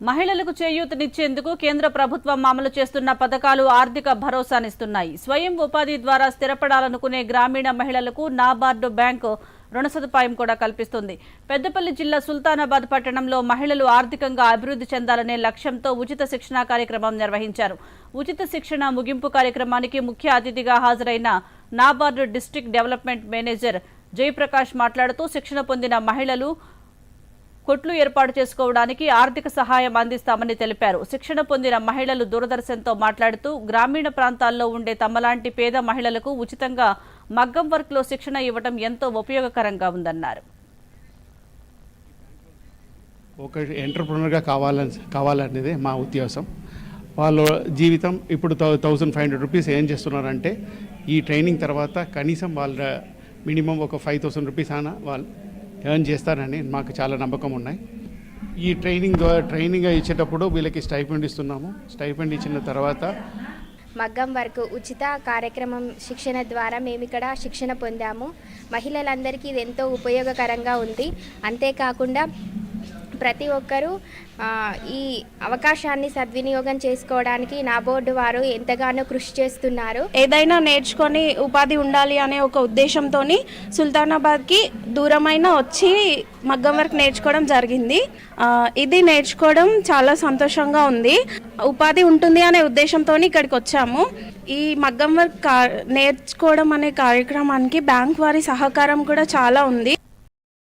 మహిళలకు చేయూతనిచ్చేందుకు కేంద్ర ప్రభుత్వం అమలు చేస్తున్న పథకాలు ఆర్థిక భరోసానిస్తున్నాయి. స్వయం ఉపాధి ద్వారా స్థిరపడాలనుకునే గ్రామీణ మహిళలకు నాబార్డు బ్యాంకు రుణ సదుపాయం కూడా కల్పిస్తుంది. పెద్దపల్లి జిల్లా సుల్తానాబాద్ పట్టణంలో మహిళలు ఆర్థికంగా అభివృద్ధి చెందాలనే లక్ష్యంతో ఉచిత శిక్షణ కార్యక్రమం నిర్వహించారు. ఉచిత శిక్షణ ముగింపు కార్యక్రమానికి ముఖ్య అతిథిగా హాజరైన NABARD district development manager Jayaprakash మాట్లాడుతూ శిక్షణ పొందిన మహిళలు కొట్లు ఏర్పాటు చేసుకోవడానికి ఆర్థిక సహాయం అందిస్తామని తెలిపారు. శిక్షణ పొందిన మహిళలు దూరదర్శన్తో మాట్లాడుతూ గ్రామీణ ప్రాంతాల్లో ఉండే తమలాంటి పేద మహిళలకు ఉచితంగా మగ్గం వర్క్లో శిక్షణ ఇవ్వడం ఎంతో ఉపయోగకరంగా ఉందన్నారు. ఒక ఎంటర్ప్రినర్గా కావాలని కావాలనేదే మా ఉద్దేశం. వాళ్ళ జీవితం ఇప్పుడు థౌజండ్ ఫైవ్ హండ్రెడ్ రూపీస్ ఏం చేస్తున్నారంటే ఈ ట్రైనింగ్ తర్వాత కనీసం వాళ్ళ మినిమం ఒక ఫైవ్ థౌసండ్ రూపీస్ అయినా వాళ్ళు ఎర్న్ చేస్తారని మాకు చాలా నమ్మకం ఉన్నాయి. ఈ ట్రైనింగ్ ద్వారా ట్రైనింగ్ ఇచ్చేటప్పుడు వీళ్ళకి స్టైపెండ్ ఇస్తున్నాము. స్టైపెండ్ ఇచ్చిన తర్వాత మగ్గం వరకు ఉచిత కార్యక్రమం శిక్షణ ద్వారా మేము ఇక్కడ శిక్షణ పొందాము. మహిళలందరికీ ఇది ఎంతో ఉపయోగకరంగా ఉంది. అంతేకాకుండా ప్రతి ఒక్కరూ ఈ అవకాశాన్ని సద్వినియోగం చేసుకోవడానికి నా బోర్డు వారు ఎంతగానో కృషి చేస్తున్నారు. ఏదైనా నేర్చుకొని ఉపాధి ఉండాలి అనే ఒక ఉద్దేశంతో సుల్తానాబాద్కి దూరమైన వచ్చి మగ్గం వర్క్ నేర్చుకోవడం జరిగింది. ఇది నేర్చుకోవడం చాలా సంతోషంగా ఉంది. ఉపాధి ఉంటుంది అనే ఉద్దేశంతో ఇక్కడికి వచ్చాము. ఈ మగ్గం వర్క్ కా నేర్చుకోవడం అనే కార్యక్రమానికి బ్యాంక్ వారి సహకారం కూడా చాలా ఉంది.